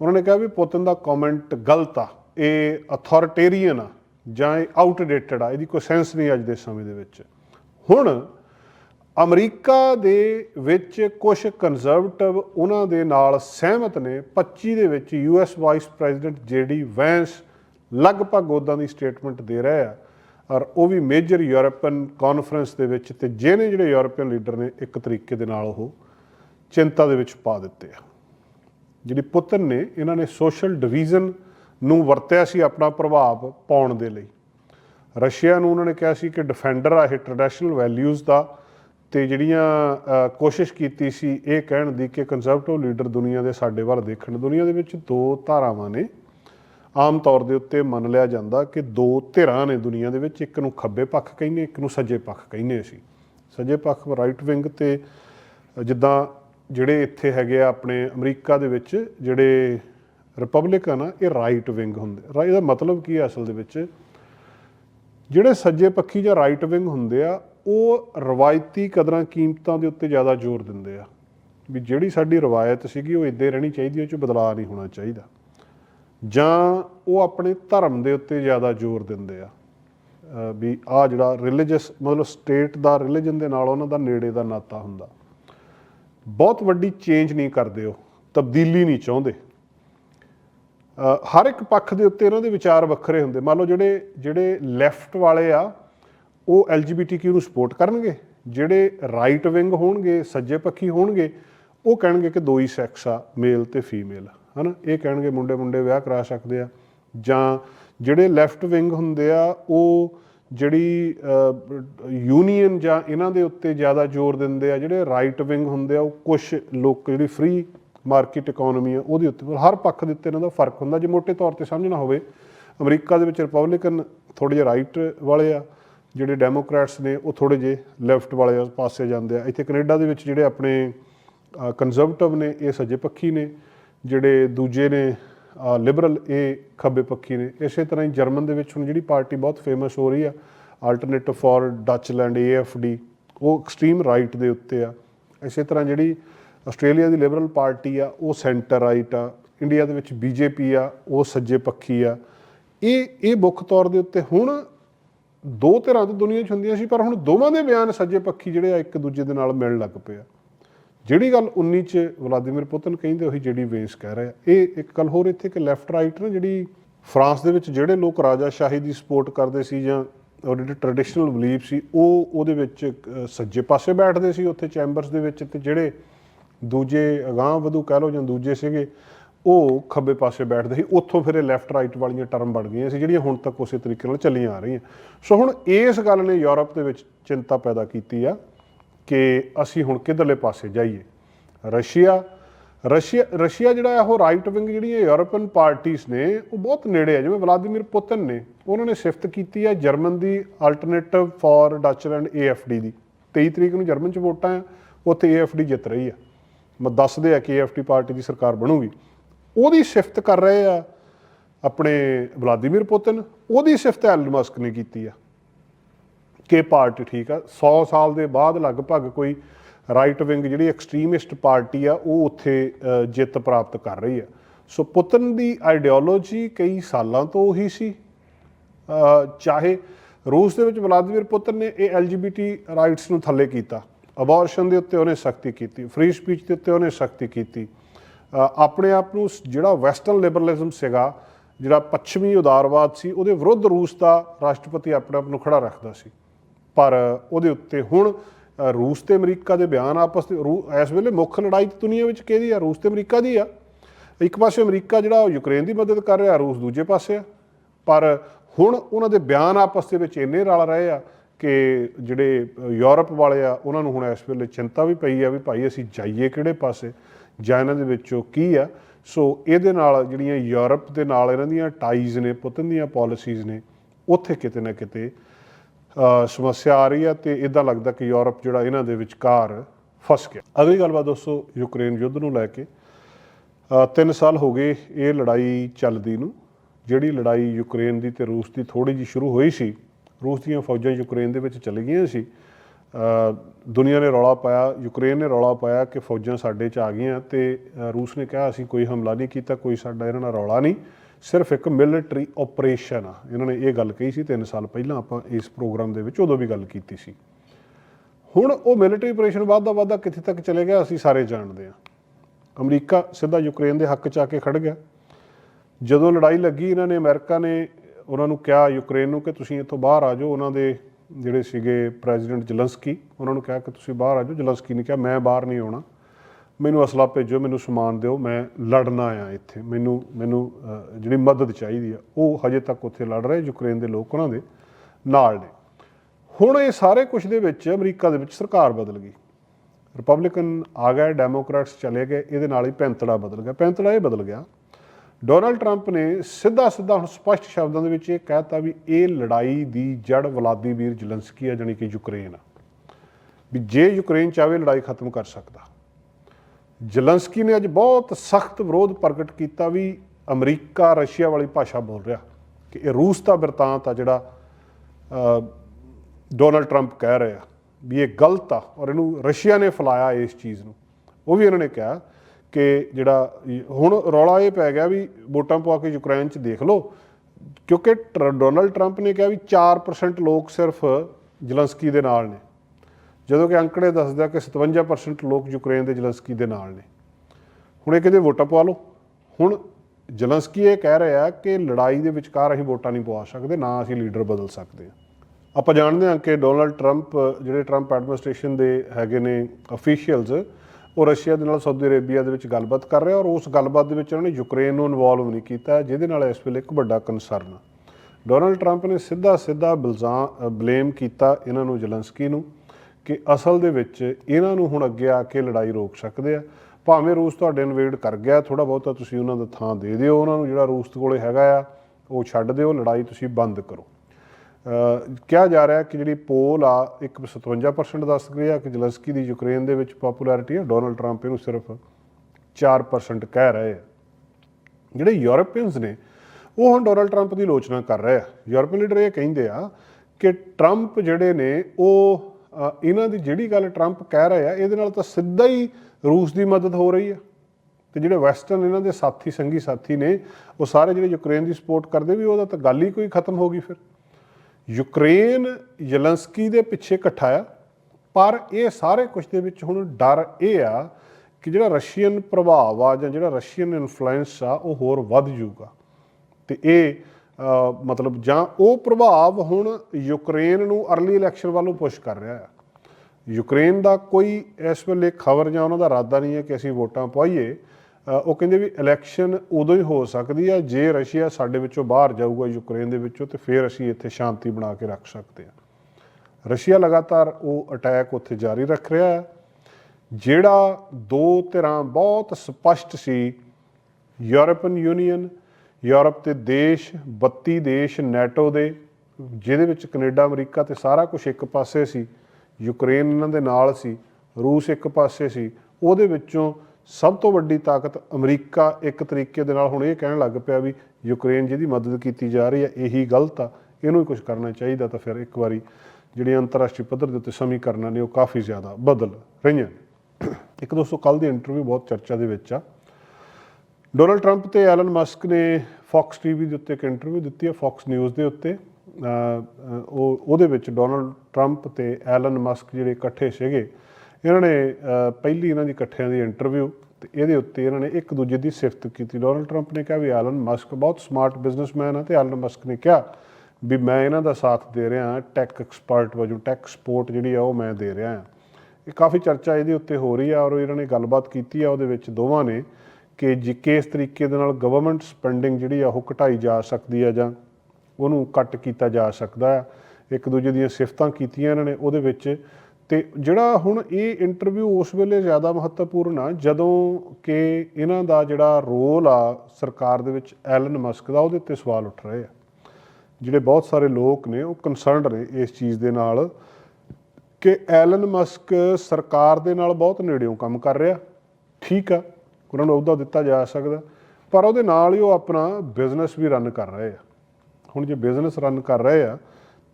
ਉਹਨਾਂ ਨੇ ਕਿਹਾ ਵੀ ਪੁਤਿਨ ਦਾ ਕਮੈਂਟ ਗਲਤ ਆ। ਇਹ ਅਥਾਰਟੇਰੀਅਨ ਆ ਜਾਂ ਇਹ ਆਊਟਡੇਟਡ ਆ। ਇਹਦੀ ਕੋਈ ਸੈਂਸ ਨਹੀਂ ਅੱਜ ਦੇ ਸਮੇਂ ਦੇ ਵਿੱਚ। ਹੁਣ ਅਮਰੀਕਾ ਦੇ ਵਿੱਚ ਕੁਝ ਕੰਜ਼ਰਵੇਟਿਵ ਉਹਨਾਂ ਦੇ ਨਾਲ ਸਹਿਮਤ ਨੇ। 25 ਦੇ ਵਿੱਚ US vice president JD Vance ਲਗਭਗ ਉਦਾਂ ਦੀ ਸਟੇਟਮੈਂਟ ਦੇ ਰਹੇ ਆ। ਔਰ ਉਹ ਵੀ ਮੇਜਰ ਯੂਰਪੀਅਨ ਕਾਨਫਰੰਸ ਦੇ ਵਿੱਚ ਤੇ ਜਿਹਨੇ ਜਿਹੜੇ ਯੂਰਪੀਅਨ ਲੀਡਰ ਨੇ ਇੱਕ ਤਰੀਕੇ ਦੇ ਨਾਲ ਉਹ ਚਿੰਤਾ ਦੇ ਵਿੱਚ ਪਾ ਦਿੱਤੇ ਆ। ਜਿਹੜੀ ਪੁਤਨ ਨੇ, ਇਹਨਾਂ ਨੇ ਸੋਸ਼ਲ ਡਿਵੀਜ਼ਨ ਨੂੰ ਵਰਤਿਆ ਸੀ ਆਪਣਾ ਪ੍ਰਭਾਵ ਪਾਉਣ ਦੇ ਲਈ। ਰਸ਼ੀਆ ਨੂੰ ਉਹਨਾਂ ਨੇ ਕਿਹਾ ਸੀ ਕਿ ਡਿਫੈਂਡਰ ਆ ਇਹ ਟ੍ਰੈਡੀਸ਼ਨਲ ਵੈਲਿਊਜ਼ ਦਾ ਤੇ ਜਿਹੜੀਆਂ ਕੋਸ਼ਿਸ਼ ਕੀਤੀ ਸੀ ਇਹ ਕਹਿਣ ਦੀ ਕਿ ਕੰਜ਼ਰਵੇਟਿਵ ਲੀਡਰ ਦੁਨੀਆ ਦੇ ਸਾਡੇ ਵੱਲ ਦੇਖਣ, ਦੁਨੀਆ ਦੇ ਵਿੱਚ ਦੋ ਧਾਰਾਵਾਂ ਨੇ। ਆਮ ਤੌਰ ਦੇ ਉੱਤੇ ਮੰਨ ਲਿਆ ਜਾਂਦਾ ਕਿ ਦੋ ਧਿਰਾਂ ਨੇ ਦੁਨੀਆ ਦੇ ਵਿੱਚ, ਇੱਕ ਨੂੰ ਖੱਬੇ ਪੱਖ ਕਹਿੰਦੇ, ਇੱਕ ਨੂੰ ਸੱਜੇ ਪੱਖ ਕਹਿੰਦੇ ਸੀ ਸੱਜੇ ਪੱਖ ਰਾਈਟ ਵਿੰਗ ਤੇ ਜਿੱਦਾਂ ਜਿਹੜੇ ਇੱਥੇ ਹੈਗੇ ਆ ਆਪਣੇ ਅਮਰੀਕਾ ਦੇ ਵਿੱਚ, ਜਿਹੜੇ ਰਿਪਬਲਿਕਨ ਆ ਇਹ ਰਾਈਟ ਵਿੰਗ ਹੁੰਦੇ। ਰਾ- ਇਹਦਾ ਮਤਲਬ ਕੀ ਹੈ ਅਸਲ ਦੇ ਵਿੱਚ? ਜਿਹੜੇ ਸੱਜੇ ਪੱਖੀ ਜਾਂ ਰਾਈਟ ਵਿੰਗ ਹੁੰਦੇ ਆ, ਉਹ ਰਵਾਇਤੀ ਕਦਰਾਂ ਕੀਮਤਾਂ ਦੇ ਉੱਤੇ ਜ਼ਿਆਦਾ ਜ਼ੋਰ ਦਿੰਦੇ ਆ। ਵੀ ਜਿਹੜੀ ਸਾਡੀ ਰਵਾਇਤ ਸੀਗੀ, ਉਹ ਇੱਦਾਂ ਰਹਿਣੀ ਚਾਹੀਦੀ, ਉਹ ਚ ਬਦਲਾਅ ਨਹੀਂ ਹੋਣਾ ਚਾਹੀਦਾ। ਜਾਂ ਉਹ ਆਪਣੇ ਧਰਮ ਦੇ ਉੱਤੇ ਜ਼ਿਆਦਾ ਜ਼ੋਰ ਦਿੰਦੇ ਆ। ਵੀ ਆ ਜਿਹੜਾ ਰਿਲੀਜੀਅਸ ਮਤਲਬ ਸਟੇਟ ਦਾ ਰਿਲੀਜਨ ਦੇ ਨਾਲ ਉਹਨਾਂ ਦਾ ਨੇੜੇ ਦਾ ਨਾਤਾ ਹੁੰਦਾ। ਬਹੁਤ ਵੱਡੀ ਚੇਂਜ ਨਹੀਂ ਕਰਦੇ ਉਹ, ਤਬਦੀਲੀ ਨਹੀਂ ਚਾਹੁੰਦੇ। ਹਰ ਇੱਕ ਪੱਖ ਦੇ ਉੱਤੇ ਇਹਨਾਂ ਦੇ ਵਿਚਾਰ ਵੱਖਰੇ ਹੁੰਦੇ। ਮੰਨ ਲਓ ਜਿਹੜੇ ਜਿਹੜੇ ਲੈਫਟ ਵਾਲੇ ਆ, ਉਹ ਐਲਜੀਬੀਟੀਕਿਊ ਨੂੰ ਸਪੋਰਟ ਕਰਨਗੇ। ਜਿਹੜੇ ਰਾਈਟ ਵਿੰਗ ਹੋਣਗੇ, ਸੱਜੇ ਪੱਖੀ ਹੋਣਗੇ, ਉਹ ਕਹਿਣਗੇ ਕਿ ਦੋ ਹੀ ਸੈਕਸ ਆ ਮੇਲ ਤੇ ਫੀਮੇਲ ਹਨਾ? ਇਹ ਕਹਿਣਗੇ ਮੁੰਡੇ ਮੁੰਡੇ ਵਿਆਹ ਕਰਾ ਸਕਦੇ ਆ। ਜਾਂ ਜਿਹੜੇ ਲੈਫਟ ਵਿੰਗ ਹੁੰਦੇ ਆ, ਉਹ ਜਿਹੜੀ ਯੂਨੀਅਨ ਜਾਂ ਇਹਨਾਂ ਦੇ ਉੱਤੇ ਜ਼ਿਆਦਾ ਜ਼ੋਰ ਦਿੰਦੇ ਆ, ਜਿਹੜੇ ਰਾਈਟ ਵਿੰਗ ਹੁੰਦੇ ਆ, ਉਹ ਕੁਝ ਲੋਕ, ਜਿਹੜੀ ਫ੍ਰੀ ਮਾਰਕੀਟ ਇਕਨੋਮੀ ਆ, ਉਹਦੇ ਉੱਤੇ ਹਰ ਪੱਖ ਦੇ ਉੱਤੇ ਇਹਨਾਂ ਦਾ ਫ਼ਰਕ ਹੁੰਦਾ। ਜੇ ਮੋٹے ਤੌਰ ਤੇ ਸਮਝਣਾ ਹੋਵੇ, ਅਮਰੀਕਾ ਦੇ ਵਿੱਚ ਰਿਪਬਲਿਕਨ ਥੋੜੇ ਜਿਹਾ ਰਾਈਟ ਵਾਲੇ ਆ, ਜਿਹੜੇ ਡੈਮੋਕ੍ਰੈਟਸ ਨੇ, ਉਹ ਥੋੜੇ ਜੇ ਲੈਫਟ ਵਾਲੇ ਪਾਸੇ ਜਾਂਦੇ ਆ। ਇੱਥੇ ਕੈਨੇਡਾ ਦੇ ਵਿੱਚ ਜਿਹੜੇ ਆਪਣੇ ਕੰਜ਼ਰਵੇਟਿਵ ਨੇ, ਇਹ ਸੱਜੇ ਪੱਖੀ ਨੇ, ਜਿਹੜੇ ਦੂਜੇ ਨੇ ਲਿਬਰਲ ਇਹ ਖੱਬੇ ਪੱਖੀ ਨੇ। ਇਸੇ ਤਰ੍ਹਾਂ ਹੀ ਜਰਮਨ ਦੇ ਵਿੱਚ ਹੁਣ ਜਿਹੜੀ ਪਾਰਟੀ ਬਹੁਤ ਫੇਮਸ ਹੋ ਰਹੀ ਆ ਆਲਟਰਨੇਟਿਵ ਫਾਰ ਡੱਚਲੈਂਡ ਏਐਫਡੀ ਉਹ ਐਕਸਟ੍ਰੀਮ ਰਾਈਟ ਦੇ ਉੱਤੇ ਆ। ਇਸੇ ਤਰ੍ਹਾਂ ਜਿਹੜੀ ਆਸਟ੍ਰੇਲੀਆ ਦੀ ਲਿਬਰਲ ਪਾਰਟੀ ਆ, ਉਹ ਸੈਂਟਰ ਰਾਈਟ ਆ। ਇੰਡੀਆ ਦੇ ਵਿੱਚ ਬੀਜੇਪੀ ਆ, ਉਹ ਸੱਜੇ ਪੱਖੀ ਆ। ਇਹ ਇਹ ਮੁੱਖ ਤੌਰ ਦੇ ਉੱਤੇ ਹੁਣ ਦੋ ਧਿਰਾਂ ਤਾਂ ਦੁਨੀਆ 'ਚ ਹੁੰਦੀਆਂ ਸੀ, ਪਰ ਹੁਣ ਦੋਵਾਂ ਦੇ ਬਿਆਨ ਸੱਜੇ ਪੱਖੀ ਜਿਹੜੇ ਆ, ਇੱਕ ਦੂਜੇ ਦੇ ਨਾਲ ਮਿਲਣ ਲੱਗ ਪਏ ਆ। ਜਿਹੜੀ ਗੱਲ 19 ਚ ਵਲਾਦੀਮੀਰ ਪੁਤਨ ਕਹਿੰਦੇ ਉਹੀ ਜਿਹੜੀ ਵੇਸ ਕਹਿ ਰਿਹਾ ਇਹ ਇੱਕ ਗੱਲ ਹੋਰ ਇੱਥੇ ਕਿ ਲੈਫਟ ਰਾਈਟ ਨਾ ਜਿਹੜੀ ਫਰਾਂਸ ਦੇ ਵਿੱਚ ਜਿਹੜੇ ਲੋਕ ਰਾਜਾਸ਼ਾਹੀ ਦੀ ਸਪੋਰਟ ਕਰਦੇ ਸੀ ਜਾਂ ਉਹ ਜਿਹੜੇ ਟ੍ਰੈਡੀਸ਼ਨਲ ਬਲੀਫ ਸੀ, ਉਹ ਉਹਦੇ ਵਿੱਚ ਸੱਜੇ ਪਾਸੇ ਬੈਠਦੇ ਸੀ ਉੱਥੇ ਚੈਂਬਰਸ ਦੇ ਵਿੱਚ ਤੇ ਜਿਹੜੇ ਦੂਜੇ ਅਗਾਂਹ ਵਧੂ ਕਹਿ ਲਓ ਜਾਂ ਦੂਜੇ ਸੀਗੇ, ਉਹ ਖੱਬੇ ਪਾਸੇ ਬੈਠਦੇ ਸੀ। ਉੱਥੋਂ ਫਿਰ ਇਹ ਲੈਫਟ ਰਾਈਟ ਵਾਲੀਆਂ ਟਰਮ ਬਣ ਗਈਆਂ ਸੀ, ਜਿਹੜੀਆਂ ਹੁਣ ਤੱਕ ਉਸੇ ਤਰੀਕੇ ਨਾਲ ਚੱਲੀਆਂ ਆ ਰਹੀਆਂ। ਸੋ ਹੁਣ ਇਸ ਗੱਲ ਨੇ ਯੂਰਪ ਦੇ ਵਿੱਚ ਚਿੰਤਾ ਪੈਦਾ ਕੀਤੀ ਆ। ਕਿ ਅਸੀਂ ਹੁਣ ਕਿੱਧਰਲੇ ਪਾਸੇ ਜਾਈਏ? ਰਸ਼ੀਆ ਰਸ਼ੀਆ ਰਸ਼ੀਆ ਜਿਹੜਾ ਹੈ, ਉਹ ਰਾਈਟ ਵਿੰਗ ਜਿਹੜੀਆਂ ਯੂਰਪੀਅਨ ਪਾਰਟੀਆਂ ਨੇ, ਉਹ ਬਹੁਤ ਨੇੜੇ ਆ। ਜਿਵੇਂ ਵਲਾਦੀਮੀਰ ਪੁਤਿਨ ਨੇ, ਉਹਨਾਂ ਨੇ ਸਿਫਤ ਕੀਤੀ ਆ ਜਰਮਨ ਦੀ ਆਲਟਰਨੇਟਿਵ ਫਾਰ ਡੱਚਲੈਂਡ ਏਐਫਡੀ ਦੀ। 23 ਤਰੀਕ ਨੂੰ ਜਰਮਨ ਚ ਵੋਟਾਂ ਆ ਉੱਥੇ ਏਐਫਡੀ ਜਿੱਤ ਰਹੀ ਆ ਮੈਂ ਦੱਸਦੇ ਆ ਕਿ ਏਐਫਡੀ ਪਾਰਟੀ ਦੀ ਸਰਕਾਰ ਬਣੂਗੀ। ਉਹਦੀ ਸਿਫਤ ਕਰ ਰਹੇ ਆ ਆਪਣੇ ਵਲਾਦੀਮੀਰ ਪੁਤਿਨ, ਉਹਦੀ ਸਿਫਤ ਐਲਨ ਮਸਕ ਨੇ ਕੀਤੀ ਆ। ਕਿ ਪਾਰਟੀ ਠੀਕ ਆ 100 ਸਾਲ ਦੇ ਬਾਅਦ ਲਗਭਗ ਕੋਈ ਰਾਈਟ ਵਿੰਗ ਜਿਹੜੀ ਐਕਸਟ੍ਰੀਮਿਸਟ ਪਾਰਟੀ ਆ, ਉਹ ਉੱਥੇ ਜਿੱਤ ਪ੍ਰਾਪਤ ਕਰ ਰਹੀ ਆ। ਸੋ ਪੁਤਨ ਦੀ ਆਈਡੀਓਲੋਜੀ ਕਈ ਸਾਲਾਂ ਤੋਂ ਉਹੀ ਸੀ। ਚਾਹੇ ਰੂਸ ਦੇ ਵਿੱਚ ਵਲਾਦੀਮੀਰ ਪੁਤਨ ਨੇ ਇਹ ਐਲਜੀਬੀਟੀ ਰਾਈਟਸ ਨੂੰ ਥੱਲੇ ਕੀਤਾ ਅਬੋਰਸ਼ਨ ਦੇ ਉੱਤੇ ਉਹਨੇ ਸਖਤੀ ਕੀਤੀ ਫ੍ਰੀ ਸਪੀਚ ਦੇ ਉੱਤੇ ਉਹਨੇ ਸਖਤੀ ਕੀਤੀ। ਆਪਣੇ ਆਪ ਨੂੰ ਜਿਹੜਾ ਵੈਸਟਰਨ ਲਿਬਰਲਿਜ਼ਮ ਸੀਗਾ, ਜਿਹੜਾ ਪੱਛਮੀ ਉਦਾਰਵਾਦ ਸੀ, ਉਹਦੇ ਵਿਰੁੱਧ ਰੂਸ ਦਾ ਰਾਸ਼ਟਰਪਤੀ ਆਪਣੇ ਆਪ ਨੂੰ ਖੜਾ ਰੱਖਦਾ ਸੀ। ਪਰ ਉਹਦੇ ਉੱਤੇ ਹੁਣ ਰੂਸ ਤੇ ਅਮਰੀਕਾ ਦੇ ਬਿਆਨ ਆਪਸ ਦੇ ਰੂ- ਇਸ ਵੇਲੇ ਮੁੱਖ ਲੜਾਈ ਤਾਂ ਦੁਨੀਆ ਵਿੱਚ ਕਿਹਦੀ ਆ? ਰੂਸ ਤੇ ਅਮਰੀਕਾ ਦੀ ਆ। ਇੱਕ ਪਾਸੇ ਅਮਰੀਕਾ ਜਿਹੜਾ ਉਹ ਯੂਕਰੇਨ ਦੀ ਮਦਦ ਕਰ ਰਿਹਾ, ਰੂਸ ਦੂਜੇ ਪਾਸੇ ਆ। ਪਰ ਹੁਣ ਉਹਨਾਂ ਦੇ ਬਿਆਨ ਆਪਸ ਦੇ ਵਿੱਚ ਇੰਨੇ ਰਲ ਰਹੇ ਆ ਕਿ ਜਿਹੜੇ ਯੂਰਪ ਵਾਲੇ ਆ, ਉਹਨਾਂ ਨੂੰ ਹੁਣ ਇਸ ਵੇਲੇ ਚਿੰਤਾ ਵੀ ਪਈ ਆ ਵੀ ਭਾਈ ਅਸੀਂ ਜਾਈਏ ਕਿਹੜੇ ਪਾਸੇ? ਜਾਂ ਇਹਨਾਂ ਦੇ ਵਿੱਚੋਂ ਕੀ ਆ? ਸੋ ਇਹਦੇ ਨਾਲ ਜਿਹੜੀਆਂ ਯੂਰਪ ਦੇ ਨਾਲ ਇਹਨਾਂ ਦੀਆਂ ਟਾਈਜ਼ ਨੇ ਪੁਤਨ ਦੀਆਂ ਪਾਲਿਸੀਜ਼ ਨੇ, ਉੱਥੇ ਕਿਤੇ ਨਾ ਕਿਤੇ ਸਮੱਸਿਆ ਆ ਰਹੀ ਹੈ ਤੇ ਇਦਾਂ ਲੱਗਦਾ ਕਿ ਯੂਰਪ ਜਿਹੜਾ ਇਹਨਾਂ ਦੇ ਵਿਚਕਾਰ ਫਸ ਗਿਆ। ਅਗਲੀ ਗੱਲਬਾਤ ਦੋਸਤੋ ਯੂਕਰੇਨ ਯੁੱਧ ਨੂੰ ਲੈ ਕੇ। ਅ, ਤਿੰਨ ਸਾਲ ਹੋ ਗਏ ਇਹ ਲੜਾਈ ਚੱਲਦੀ ਨੂੰ ਜਿਹੜੀ ਲੜਾਈ ਯੂਕਰੇਨ ਦੀ ਤੇ ਰੂਸ ਦੀ ਥੋੜੀ ਜਿਹੀ ਸ਼ੁਰੂ ਹੋਈ ਸੀ। ਰੂਸ ਦੀਆਂ ਫੌਜਾਂ ਯੂਕਰੇਨ ਦੇ ਵਿੱਚ ਚਲੀ ਗਈਆਂ ਸੀ। ਦੁਨੀਆ ਨੇ ਰੌਲਾ ਪਾਇਆ ਯੂਕਰੇਨ ਨੇ ਰੌਲਾ ਪਾਇਆ ਕਿ ਫੌਜਾਂ ਸਾਡੇ 'ਚ ਆ ਗਈਆਂ ਤੇ ਰੂਸ ਨੇ ਕਿਹਾ ਅਸੀਂ ਕੋਈ ਹਮਲਾ ਨਹੀਂ ਕੀਤਾ ਕੋਈ ਸਾਡਾ ਇਹਨਾਂ ਨਾਲ ਰੌਲਾ ਨਹੀਂ। ਸਿਰਫ ਇੱਕ ਮਿਲਟਰੀ ਆਪਰੇਸ਼ਨ ਆ। ਇਹਨਾਂ ਨੇ ਇਹ ਗੱਲ ਕਹੀ ਸੀ 3 ਸਾਲ ਪਹਿਲਾਂ ਆਪਾਂ ਇਸ ਪ੍ਰੋਗਰਾਮ ਦੇ ਵਿੱਚ ਉਦੋਂ ਵੀ ਗੱਲ ਕੀਤੀ ਸੀ। ਹੁਣ ਉਹ ਮਿਲਟਰੀ ਆਪਰੇਸ਼ਨ ਵੱਧਦਾ ਵੱਧਦਾ ਕਿੱਥੇ ਤੱਕ ਚਲੇ ਗਿਆ, ਅਸੀਂ ਸਾਰੇ ਜਾਣਦੇ ਹਾਂ। ਅਮਰੀਕਾ ਸਿੱਧਾ ਯੂਕਰੇਨ ਦੇ ਹੱਕ 'ਚ ਆ ਕੇ ਖੜ ਗਿਆ। ਜਦੋਂ ਲੜਾਈ ਲੱਗੀ, ਇਹਨਾਂ ਨੇ ਅਮਰੀਕਾ ਨੇ ਉਹਨਾਂ ਨੂੰ ਕਿਹਾ, ਯੂਕਰੇਨ ਨੂੰ ਕਿ ਤੁਸੀਂ ਇੱਥੋਂ ਬਾਹਰ ਆ ਜਾਓ। ਉਹਨਾਂ ਦੇ ਜਿਹੜੇ ਸੀਗੇ ਪ੍ਰੈਜ਼ੀਡੈਂਟ ਜਲੰਸਕੀ, ਉਹਨਾਂ ਨੂੰ ਕਿਹਾ ਕਿ ਤੁਸੀਂ ਬਾਹਰ ਆ ਜਾਓ। ਜਲੰਸਕੀ ਨੇ ਕਿਹਾ, ਮੈਂ ਬਾਹਰ ਨਹੀਂ ਆਉਣਾ। ਮੈਨੂੰ ਅਸਲਾ ਭੇਜੋ, ਮੈਨੂੰ ਸਮਾਨ ਦਿਓ, ਮੈਂ ਲੜਨਾ ਆ ਇੱਥੇ। ਮੈਨੂੰ ਮੈਨੂੰ ਜਿਹੜੀ ਮਦਦ ਚਾਹੀਦੀ ਆ, ਉਹ ਹਜੇ ਤੱਕ ਉੱਥੇ ਲੜ ਰਹੇ ਯੂਕਰੇਨ ਦੇ ਲੋਕ, ਉਹਨਾਂ ਦੇ ਨਾਲ ਨੇ। ਹੁਣ ਇਹ ਸਾਰੇ ਕੁਝ ਦੇ ਵਿੱਚ ਅਮਰੀਕਾ ਦੇ ਵਿੱਚ ਸਰਕਾਰ ਬਦਲ ਗਈ। ਰਿਪਬਲਿਕਨ ਆ ਗਏ ਡੈਮੋਕ੍ਰੈਟਸ ਚਲੇ ਗਏ, ਇਹਦੇ ਨਾਲ ਹੀ ਪੈਂਤੜਾ ਬਦਲ ਗਿਆ। ਪੈਂਤੜਾ ਇਹ ਬਦਲ ਗਿਆ। ਡੋਨਲਡ ਟਰੰਪ ਨੇ ਸਿੱਧਾ ਸਿੱਧਾ ਹੁਣ ਸਪਸ਼ਟ ਸ਼ਬਦਾਂ ਦੇ ਵਿੱਚ ਇਹ ਕਹਿਤਾ ਵੀ ਇਹ ਲੜਾਈ ਦੀ ਜੜ ਵਲਾਦੀਮੀਰ ਜ਼ਲੰਸਕੀ ਆ, ਜਾਣੀ ਕਿ ਯੂਕਰੇਨ ਆ। ਵੀ ਜੇ ਯੂਕਰੇਨ ਚਾਵੇ ਲੜਾਈ ਖਤਮ ਕਰ ਸਕਦਾ। ਜ਼ਲੰਸਕੀ ਨੇ ਅੱਜ ਬਹੁਤ ਸਖਤ ਵਿਰੋਧ ਪ੍ਰਗਟ ਕੀਤਾ ਵੀ ਅਮਰੀਕਾ ਰਸ਼ੀਆ ਵਾਲੀ ਭਾਸ਼ਾ ਬੋਲ ਰਿਹਾ, ਕਿ ਇਹ ਰੂਸ ਦਾ ਬਿਰਤਾਂਤ ਆ ਜਿਹੜਾ ਡੋਨਲਡ ਟਰੰਪ ਕਹਿ ਰਿਹਾ ਵੀ ਇਹ ਗਲਤ ਆ ਔਰ ਇਹਨੂੰ ਰਸ਼ੀਆ ਨੇ ਫਲਾਇਆ ਇਸ ਚੀਜ਼ ਨੂੰ। ਉਹ ਵੀ ਇਹਨਾਂ ਨੇ ਕਿਹਾ ਕਿ ਜਿਹੜਾ ਹੁਣ ਰੌਲਾ ਇਹ ਪੈ ਗਿਆ ਵੀ ਵੋਟਾਂ ਪਵਾ ਕੇ ਯੂਕਰੇਨ 'ਚ ਦੇਖ ਲਓ, ਕਿਉਂਕਿ ਟਰ- ਡੋਨਾਲਡ ਟਰੰਪ ਨੇ ਕਿਹਾ ਵੀ 4% ਲੋਕ ਸਿਰਫ ਜ਼ਲੰਸਕੀ ਦੇ ਨਾਲ ਨੇ। ਜਦੋਂ ਕਿ ਅੰਕੜੇ ਦੱਸਦੇ ਕਿ 57% ਲੋਕ ਯੂਕਰੇਨ ਦੇ ਜ਼ਲੰਸਕੀ ਦੇ ਨਾਲ ਨੇ। ਹੁਣ ਇਹ ਕਹਿੰਦੇ ਵੋਟਾਂ ਪਵਾ ਲਓ। ਹੁਣ ਜ਼ਲੰਸਕੀ ਇਹ ਕਹਿ ਰਿਹਾ ਕਿ ਲੜਾਈ ਦੇ ਵਿਚਕਾਰ ਅਸੀਂ ਵੋਟਾਂ ਨਹੀਂ ਪਵਾ ਸਕਦੇ, ਨਾ ਅਸੀਂ ਲੀਡਰ ਬਦਲ ਸਕਦੇ ਹਾਂ। ਆਪਾਂ ਜਾਣਦੇ ਹਾਂ ਕਿ ਡੋਨਲਡ ਟਰੰਪ, ਜਿਹੜੇ ਟਰੰਪ ਐਡਮਿਨਿਸਟ੍ਰੇਸ਼ਨ ਦੇ ਹੈਗੇ ਨੇ ਅਫੀਸ਼ੀਅਲਸ ਉਹ ਰਸ਼ੀਆ ਦੇ ਨਾਲ ਸਾਊਦੀ ਅਰੇਬੀਆ ਦੇ ਵਿੱਚ ਗੱਲਬਾਤ ਕਰ ਰਿਹਾ ਔਰ ਉਸ ਗੱਲਬਾਤ ਦੇ ਵਿੱਚ ਉਹਨਾਂ ਨੇ ਯੂਕਰੇਨ ਨੂੰ ਇਨਵੋਲਵ ਨਹੀਂ ਕੀਤਾ, ਜਿਹਦੇ ਨਾਲ ਇਸ ਵੇਲੇ ਇੱਕ ਵੱਡਾ ਕੰਸਰਨ ਆ। ਡੋਨਾਲਡ ਟਰੰਪ ਨੇ ਸਿੱਧਾ ਸਿੱਧਾ ਬਲਜ਼ਾਮ ਬਲੇਮ ਕੀਤਾ ਇਹਨਾਂ ਨੂੰ ਜ਼ਲੰਸਕੀ ਨੂੰ। ਕਿ ਅਸਲ ਦੇ ਵਿੱਚ ਇਹਨਾਂ ਨੂੰ ਹੁਣ ਅੱਗੇ ਆ ਕੇ ਲੜਾਈ ਰੋਕ ਸਕਦੇ ਆ। ਭਾਵੇਂ ਰੂਸ ਤੁਹਾਡੇ ਇਨਵੇਡ ਕਰ ਗਿਆ ਥੋੜਾ ਬਹੁਤਾ ਤੁਸੀਂ ਉਹਨਾਂ ਦਾ ਥਾਂ ਦੇ ਦਿਓ। ਉਹਨਾਂ ਨੂੰ ਜਿਹੜਾ ਰੂਸ ਕੋਲੇ ਹੈਗਾ ਆ, ਉਹ ਛੱਡ ਦਿਓ, ਲੜਾਈ ਤੁਸੀਂ ਬੰਦ ਕਰੋ। ਕਿਹਾ ਜਾ ਰਿਹਾ ਕਿ ਜਿਹੜੀ ਪੋਲ ਆ, ਇੱਕ 57% ਦੱਸ ਰਹੀ ਆ ਕਿ ਜ਼ਲੈਂਸਕੀ ਦੀ ਯੂਕਰੇਨ ਦੇ ਵਿੱਚ ਪਪੂਲੈਰਿਟੀ ਆ। ਡੋਨਲਡ ਟਰੰਪ ਇਹਨੂੰ ਸਿਰਫ 4% ਕਹਿ ਰਹੇ ਆ। ਜਿਹੜੇ ਯੂਰਪੀਅਨਸ ਨੇ, ਉਹ ਹੁਣ ਡੋਨਲਡ ਟਰੰਪ ਦੀ ਆਲੋਚਨਾ ਕਰ ਰਹੇ ਆ। ਯੂਰਪੀਅਨ ਲੀਡਰ ਇਹ ਕਹਿੰਦੇ ਆ ਕਿ ਟਰੰਪ ਜਿਹੜੇ ਨੇ, ਉਹ ਇਹਨਾਂ ਦੀ ਜਿਹੜੀ ਗੱਲ ਟਰੰਪ ਕਹਿ ਰਹੇ ਆ ਇਹਦੇ ਨਾਲ ਤਾਂ ਸਿੱਧਾ ਹੀ ਰੂਸ ਦੀ ਮਦਦ ਹੋ ਰਹੀ ਆ ਤੇ ਜਿਹੜੇ ਵੈਸਟਰਨ ਇਹਨਾਂ ਦੇ ਸਾਥੀ, ਸੰਗੀ ਸਾਥੀ ਨੇ, ਉਹ ਸਾਰੇ ਜਿਹੜੇ ਯੂਕਰੇਨ ਦੀ ਸਪੋਰਟ ਕਰਦੇ ਵੀ ਉਹਦਾ ਤਾਂ ਗੱਲ ਹੀ ਕੋਈ ਖਤਮ ਹੋ ਗਈ ਫਿਰ। ਯੂਕਰੇਨ ਯਲੰਸਕੀ ਦੇ ਪਿੱਛੇ ਇਕੱਠਾ ਆ, ਪਰ ਇਹ ਸਾਰੇ ਕੁਝ ਦੇ ਵਿੱਚ ਹੁਣ ਡਰ ਇਹ ਆ ਕਿ ਜਿਹੜਾ ਰਸ਼ੀਅਨ ਪ੍ਰਭਾਵ ਆ ਜਾਂ ਜਿਹੜਾ ਰਸ਼ੀਅਨ ਇਨਫਲੂਐਂਸ ਆ, ਉਹ ਹੋਰ ਵੱਧ ਜਾਊਗਾ। ਤੇ ਇਹ ਮਤਲਬ ਜਾਂ ਉਹ ਪ੍ਰਭਾਵ ਹੁਣ ਯੂਕਰੇਨ ਨੂੰ ਅਰਲੀ ਇਲੈਕਸ਼ਨ ਵੱਲੋਂ ਪੁਸ਼ ਕਰ ਰਿਹਾ ਹੈ ਯੂਕਰੇਨ ਦਾ ਕੋਈ ਇਸ ਵੇਲੇ ਖਬਰ ਜਾਂ ਉਹਨਾਂ ਦਾ ਇਰਾਦਾ ਨਹੀਂ ਹੈ ਕਿ ਅਸੀਂ ਵੋਟਾਂ ਪਾਈਏ ਉਹ ਕਹਿੰਦੇ ਵੀ ਇਲੈਕਸ਼ਨ ਉਦੋਂ ਹੀ ਹੋ ਸਕਦੀ ਹੈ ਜੇ ਰਸ਼ੀਆ ਸਾਡੇ ਵਿੱਚੋਂ ਬਾਹਰ ਜਾਊਗਾ ਯੂਕਰੇਨ ਦੇ ਵਿੱਚੋਂ, ਤੇ ਫਿਰ ਅਸੀਂ ਇੱਥੇ ਸ਼ਾਂਤੀ ਬਣਾ ਕੇ ਰੱਖ ਸਕਦੇ ਹਾਂ ਰਸ਼ੀਆ ਲਗਾਤਾਰ ਉਹ ਅਟੈਕ ਉੱਥੇ ਜਾਰੀ ਰੱਖ ਰਿਹਾ ਹੈ ਜਿਹੜਾ ਦੋ ਧਿਰਾਂ ਬਹੁਤ ਸਪਸ਼ਟ ਸੀ, ਯੂਰਪੀਅਨ ਯੂਨੀਅਨ ਯੂਰਪ 'ਤੇ ਦੇਸ਼ 32 ਦੇਸ਼, ਨੈਟੋ ਦੇ, ਜਿਹਦੇ ਵਿੱਚ ਕੈਨੇਡਾ, ਅਮਰੀਕਾ ਤੇ ਸਾਰਾ ਕੁਝ ਇੱਕ ਪਾਸੇ ਸੀ, ਯੂਕਰੇਨ ਇਹਨਾਂ ਦੇ ਨਾਲ ਸੀ, ਰੂਸ ਇੱਕ ਪਾਸੇ ਸੀ, ਉਹਦੇ ਵਿੱਚੋਂ ਸਭ ਤੋਂ ਵੱਡੀ ਤਾਕਤ ਅਮਰੀਕਾ ਇੱਕ ਤਰੀਕੇ ਦੇ ਨਾਲ ਹੁਣ ਇਹ ਕਹਿਣ ਲੱਗ ਪਿਆ ਵੀ ਯੂਕਰੇਨ ਜਿਹਦੀ ਮਦਦ ਕੀਤੀ ਜਾ ਰਹੀ ਹੈ, ਇਹੀ ਗਲਤ ਆ, ਇਹਨੂੰ ਹੀ ਕੁਝ ਕਰਨਾ ਚਾਹੀਦਾ ਤਾਂ ਫਿਰ ਇੱਕ ਵਾਰੀ ਜਿਹੜੀਆਂ ਅੰਤਰਰਾਸ਼ਟਰੀ ਪੱਧਰ ਦੇ ਉੱਤੇ ਸਮੀਕਰਨਾਂ ਨੇ ਉਹ ਕਾਫੀ ਜ਼ਿਆਦਾ ਬਦਲ ਰਹੀਆਂ ਨੇ। ਇੱਕ ਦੋਸਤੋ ਕੱਲ ਦੀ ਇੰਟਰਵਿਊ ਬਹੁਤ ਚਰਚਾ ਦੇ ਵਿੱਚ ਆ। ਡੋਨਲਡ ਟਰੰਪ ਤੇ ਐਲਨ ਮਸਕ ਨੇ ਫੌਕਸ ਟੀਵੀ ਦੇ ਉੱਤੇ ਇੱਕ ਇੰਟਰਵਿਊ ਦਿੱਤੀ ਹੈ ਫੌਕਸ ਨਿਊਜ਼ ਦੇ ਉੱਤੇ। ਉਹ, ਉਹਦੇ ਵਿੱਚ ਡੋਨਲਡ ਟਰੰਪ ਤੇ ਐਲਨ ਮਸਕ ਜਿਹੜੇ ਇਕੱਠੇ ਸੀਗੇ, ਇਹਨਾਂ ਨੇ ਪਹਿਲੀ ਇਹਨਾਂ ਦੀ ਇਕੱਠਿਆਂ ਦੀ ਇੰਟਰਵਿਊ ਤੇ ਇਹਦੇ ਉੱਤੇ ਇਹਨਾਂ ਨੇ ਇੱਕ ਦੂਜੇ ਦੀ ਸਿਫਤ ਕੀਤੀ। ਡੋਨਲਡ ਟਰੰਪ ਨੇ ਕਿਹਾ ਵੀ ਐਲਨ ਮਸਕ ਬਹੁਤ ਸਮਾਰਟ ਬਿਜ਼ਨਸਮੈਨ ਹੈ ਤੇ ਐਲਨ ਮਸਕ ਨੇ ਕਿਹਾ ਵੀ ਮੈਂ ਇਹਨਾਂ ਦਾ ਸਾਥ ਦੇ ਰਿਹਾ ਟੈਕ ਐਕਸਪਰਟ ਵਜੋਂ ਟੈਕ ਸਪੋਰਟ ਜਿਹੜੀ ਆ ਉਹ ਮੈਂ ਦੇ ਰਿਹਾ ਹਾਂ। ਇਹ ਕਾਫੀ ਚਰਚਾ ਇਹਦੇ ਉੱਤੇ ਹੋ ਰਹੀ ਆ ਔਰ ਇਹਨਾਂ ਨੇ ਗੱਲਬਾਤ ਕੀਤੀ ਆ, ਉਹਦੇ ਵਿੱਚ ਦੋਵਾਂ ਨੇ। ਕਿ ਜੇ ਕਿਸ ਤਰੀਕੇ ਦੇ ਨਾਲ ਗਵਰਨਮੈਂਟ ਸਪੈਂਡਿੰਗ ਜਿਹੜੀ ਆ ਉਹ ਘਟਾਈ ਜਾ ਸਕਦੀ ਆ ਜਾਂ ਉਹਨੂੰ ਕੱਟ ਕੀਤਾ ਜਾ ਸਕਦਾ ਹੈ ਇੱਕ ਦੂਜੇ ਦੀਆਂ ਸਿਫਤਾਂ ਕੀਤੀਆਂ ਇਹਨਾਂ ਨੇ ਉਹਦੇ ਵਿੱਚ। ਤੇ ਜਿਹੜਾ ਹੁਣ ਇਹ ਇੰਟਰਵਿਊ ਉਸ ਵੇਲੇ ਜ਼ਿਆਦਾ ਮਹੱਤਵਪੂਰਨ ਆ, ਜਦੋਂ ਕਿ ਇਹਨਾਂ ਦਾ ਜਿਹੜਾ ਰੋਲ ਆ ਸਰਕਾਰ ਦੇ ਵਿੱਚ ਐਲਨ ਮਸਕ ਦਾ, ਉਹਦੇ ਉੱਤੇ ਸਵਾਲ ਉੱਠ ਰਹੇ ਆ। ਜਿਹੜੇ ਬਹੁਤ ਸਾਰੇ ਲੋਕ ਨੇ, ਉਹ ਕਨਸਰਨਡ ਨੇ ਇਸ ਚੀਜ਼ ਦੇ ਨਾਲ ਕਿ ਐਲਨ ਮਸਕ ਸਰਕਾਰ ਦੇ ਨਾਲ ਬਹੁਤ ਨੇੜਿਓਂ ਕੰਮ ਕਰ ਰਿਹਾ। ਠੀਕ ਆ। ਉਹਨਾਂ ਨੂੰ ਅਹੁਦਾ ਦਿੱਤਾ ਜਾ ਸਕਦਾ। ਪਰ ਉਹਦੇ ਨਾਲ ਹੀ ਉਹ ਆਪਣਾ ਬਿਜ਼ਨਸ ਵੀ ਰਨ ਕਰ ਰਹੇ ਆ। ਹੁਣ ਜੇ ਬਿਜ਼ਨਸ ਰਨ ਕਰ ਰਹੇ ਆ,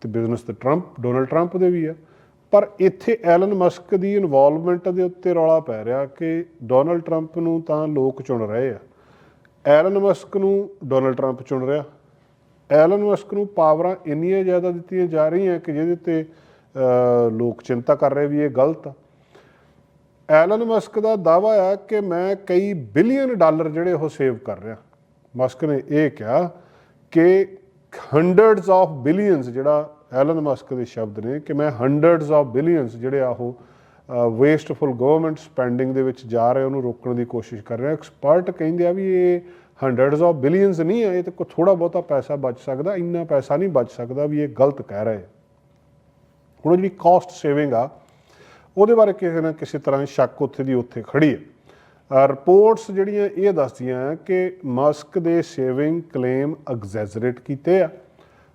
ਤੇ ਬਿਜ਼ਨਸ ਤੇ ਟਰੰਪ ਡੋਨਲਡ ਟਰੰਪ ਦੇ ਵੀ ਆ। ਪਰ ਇੱਥੇ ਐਲਨ ਮਸਕ ਦੀ ਇਨਵੋਲਵਮੈਂਟ ਦੇ ਉੱਤੇ ਰੌਲਾ ਪੈ ਰਿਹਾ ਕਿ ਡੋਨਲਡ ਟਰੰਪ ਨੂੰ ਤਾਂ ਲੋਕ ਚੁਣ ਰਹੇ ਆ। ਐਲਨ ਮਸਕ ਨੂੰ ਡੋਨਲਡ ਟਰੰਪ ਚੁਣ ਰਿਹਾ। ਐਲਨ ਮਸਕ ਨੂੰ ਪਾਵਰਾਂ ਇੰਨੀਆਂ ਜ਼ਿਆਦਾ ਦਿੱਤੀਆਂ ਜਾ ਰਹੀਆਂ ਕਿ ਜਿਹਦੇ ਤੇ ਲੋਕ ਚਿੰਤਾ ਕਰ ਰਹੇ ਵੀ ਇਹ ਗਲਤ ਆ। ਐਲਨ ਮਸਕ ਦਾ ਦਾਵਾ ਆ ਕਿ ਮੈਂ ਕਈ ਬਿਲੀਅਨ ਡਾਲਰ ਜਿਹੜੇ ਉਹ ਸੇਵ ਕਰ ਰਿਹਾ। ਮਸਕ ਨੇ ਇਹ ਕਿਹਾ ਕਿ ਹੰਡਰਡਸ ਆਫ ਬਿਲੀਅਨਸ ਜਿਹੜਾ ਐਲਨ ਮਸਕ ਦੇ ਸ਼ਬਦ ਨੇ ਕਿ ਮੈਂ ਹੰਡਰਡਸ ਆਫ ਬਿਲੀਅਨਸ ਜਿਹੜੇ ਆ ਉਹ ਵੇਸਟਫੁਲ ਗਵਰਨਮੈਂਟ ਸਪੈਂਡਿੰਗ ਦੇ ਵਿੱਚ ਜਾ ਰਹੇ, ਉਹਨੂੰ ਰੋਕਣ ਦੀ ਕੋਸ਼ਿਸ਼ ਕਰ ਰਿਹਾ। ਐਕਸਪਰਟ ਕਹਿੰਦੇ ਆ ਵੀ ਇਹ ਹੰਡਰਡਸ ਆਫ ਬਿਲੀਅਨਸ ਨਹੀਂ ਹੈ ਇਹ ਤੇ ਕੋਈ ਥੋੜਾ ਬਹੁਤਾ ਪੈਸਾ ਬਚ ਸਕਦਾ, ਇੰਨਾ ਪੈਸਾ ਨਹੀਂ ਬਚ ਸਕਦਾ ਵੀ ਇਹ ਗਲਤ ਕਹਿ ਰਹੇ। ਹੁਣ ਜਿਹੜੀ ਕਾਸਟ ਸੇਵਿੰਗ ਆ ਉਹਦੇ ਬਾਰੇ ਕਿਸੇ ਨਾ ਕਿਸੇ ਤਰ੍ਹਾਂ ਸ਼ੱਕ ਉੱਥੇ ਦੀ ਉੱਥੇ ਖੜੀ ਹੈ। ਰਿਪੋਰਟਸ ਜਿਹੜੀਆਂ ਇਹ ਦੱਸਦੀਆਂ ਕਿ ਮਸਕ ਦੇ ਸੇਵਿੰਗ ਕਲੇਮ ਐਗਜ਼ੈਜਰੇਟ ਕੀਤੇ ਆ।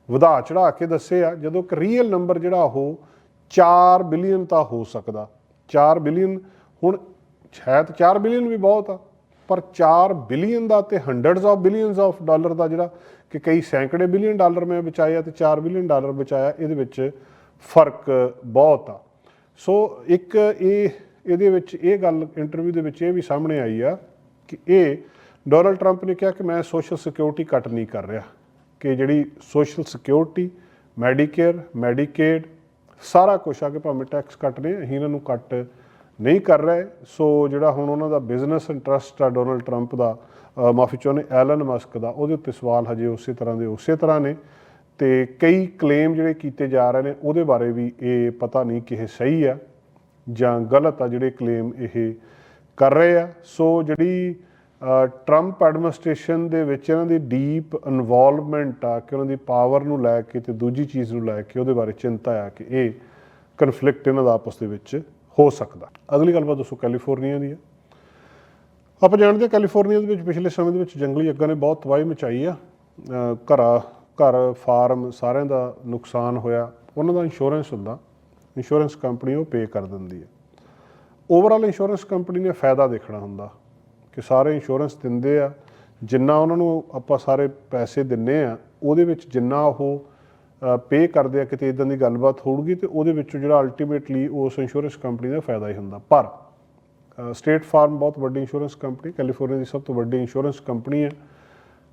ਵਧਾ ਚੜਾ ਕੇ ਦੱਸੇ ਆ, ਜਦੋਂ ਕਿ ਰੀਅਲ ਨੰਬਰ ਜਿਹੜਾ ਉਹ 4 ਬਿਲੀਅਨ ਤਾਂ ਹੋ ਸਕਦਾ। 4 ਬਿਲੀਅਨ ਹੁਣ ਸ਼ਾਇਦ 4 ਬਿਲੀਅਨ ਵੀ ਬਹੁਤ ਆ, ਪਰ 4 ਬਿਲੀਅਨ ਦਾ ਤੇ hundreds of billions of dollar ਦਾ ਜਿਹੜਾ ਕਿ ਕਈ ਸੈਂਕੜੇ ਬਿਲੀਅਨ ਡਾਲਰ ਮੈਂ ਬਚਾਇਆ ਤੇ 4 ਬਿਲੀਅਨ ਡਾਲਰ ਬਚਾਇਆ, ਇਹਦੇ ਵਿੱਚ ਫ਼ਰਕ ਬਹੁਤ ਆ। ਸੋ ਇੱਕ ਇਹ, ਇਹਦੇ ਵਿੱਚ, ਇਹ ਗੱਲ ਇੰਟਰਵਿਊ ਦੇ ਵਿੱਚ ਇਹ ਵੀ ਸਾਹਮਣੇ ਆਈ ਆ ਕਿ ਇਹ ਡੋਨਲਡ ਟਰੰਪ ਨੇ ਕਿਹਾ ਕਿ ਮੈਂ ਸੋਸ਼ਲ ਸਿਕਿਉਰਿਟੀ ਕੱਟ ਨਹੀਂ ਕਰ ਰਿਹਾ, ਕਿ ਜਿਹੜੀ ਸੋਸ਼ਲ ਸਿਕਿਉਰਿਟੀ ਮੈਡੀਕੇਅਰ ਮੈਡੀਕੇਡ ਸਾਰਾ ਕੁਛ ਆ ਕਿ ਭਾਵੇਂ ਟੈਕਸ ਕੱਟ ਰਹੇ ਅਸੀਂ ਇਹਨਾਂ ਨੂੰ ਕੱਟ ਨਹੀਂ ਕਰ ਰਹੇ। ਸੋ ਜਿਹੜਾ ਹੁਣ ਉਹਨਾਂ ਦਾ ਬਿਜ਼ਨਸ ਇੰਟਰਸਟ ਆ ਡੋਨਲਡ ਟਰੰਪ ਦਾ ਮਾਫੀ ਚਾਹੁੰਦੇ ਐਲਨ ਮਸਕ ਦਾ, ਉਹਦੇ ਉੱਤੇ ਸਵਾਲ ਹਜੇ ਉਸੇ ਤਰ੍ਹਾਂ ਦੇ ਉਸੇ ਤਰ੍ਹਾਂ ਨੇ। ਤੇ ਕਈ ਕਲੇਮ ਜਿਹੜੇ ਕੀਤੇ ਜਾ ਰਹੇ ਨੇ, ਉਹਦੇ ਬਾਰੇ ਵੀ ਇਹ ਪਤਾ ਨਹੀਂ ਕਿ ਇਹ ਸਹੀ ਆ ਜਾਂ ਗਲਤ ਆ ਜਿਹੜੇ ਕਲੇਮ ਇਹ ਕਰ ਰਹੇ ਆ। ਸੋ ਜਿਹੜੀ ਟਰੰਪ ਐਡਮਿਨਿਸਟ੍ਰੇਸ਼ਨ ਦੇ ਵਿੱਚ ਇਹਨਾਂ ਦੀ ਡੀਪ ਇਨਵੋਲਵਮੈਂਟ ਆ, ਕਿ ਉਹਨਾਂ ਦੀ ਪਾਵਰ ਨੂੰ ਲੈ ਕੇ ਤੇ ਦੂਜੀ ਚੀਜ਼ ਨੂੰ ਲੈ ਕੇ ਉਹਦੇ ਬਾਰੇ ਚਿੰਤਾ ਆ ਕਿ ਇਹ ਕਨਫਲਿਕਟ ਇਹਨਾਂ ਦਾ ਆਪਸ ਦੇ ਵਿੱਚ ਹੋ ਸਕਦਾ। ਅਗਲੀ ਗੱਲਬਾਤ ਦੱਸੋ ਕੈਲੀਫੋਰਨੀਆ ਦੀ ਆ। ਆਪਾਂ ਜਾਣਦੇ ਹਾਂ ਕੈਲੀਫੋਰਨੀਆ ਦੇ ਵਿੱਚ ਪਿਛਲੇ ਸਮੇਂ ਦੇ ਵਿੱਚ ਜੰਗਲੀ ਅੱਗਾਂ ਨੇ ਬਹੁਤ ਤਬਾਹੀ ਮਚਾਈ ਆ। ਘਰਾਂ ਘਰ, ਫਾਰਮ ਸਾਰਿਆਂ ਦਾ ਨੁਕਸਾਨ ਹੋਇਆ। ਉਹਨਾਂ ਦਾ ਇੰਸ਼ੋਰੈਂਸ ਹੁੰਦਾ। ਇੰਸ਼ੋਰੈਂਸ ਕੰਪਨੀ ਉਹ ਪੇ ਕਰ ਦਿੰਦੀ ਹੈ। ਓਵਰਆਲ ਇੰਸ਼ੋਰੈਂਸ ਕੰਪਨੀ ਨੇ ਫਾਇਦਾ ਦੇਖਣਾ ਹੁੰਦਾ ਕਿ ਸਾਰੇ ਇੰਸ਼ੋਰੈਂਸ ਦਿੰਦੇ ਆ। ਜਿੰਨਾ ਉਹਨਾਂ ਨੂੰ ਆਪਾਂ ਸਾਰੇ ਪੈਸੇ ਦਿੰਨੇ ਆ, ਉਹਦੇ ਵਿੱਚ ਜਿੰਨਾ ਉਹ ਪੇ ਕਰਦੇ ਆ, ਕਿਤੇ ਇਦਾਂ ਦੀ ਗੱਲਬਾਤ ਹੋਊਗੀ ਤੇ ਉਹਦੇ ਵਿੱਚੋਂ ਜਿਹੜਾ ਅਲਟੀਮੇਟਲੀ ਉਸ ਇੰਸ਼ੋਰੈਂਸ ਕੰਪਨੀ ਦਾ ਫਾਇਦਾ ਹੀ ਹੁੰਦਾ। ਪਰ ਸਟੇਟ ਫਾਰਮ ਬਹੁਤ ਵੱਡੀ ਇੰਸ਼ੋਰੈਂਸ ਕੰਪਨੀ ਕੈਲੀਫੋਰਨੀਆ ਦੀ ਸਭ ਤੋਂ ਵੱਡੀ ਇੰਸ਼ੋਰੈਂਸ ਕੰਪਨੀ ਹੈ।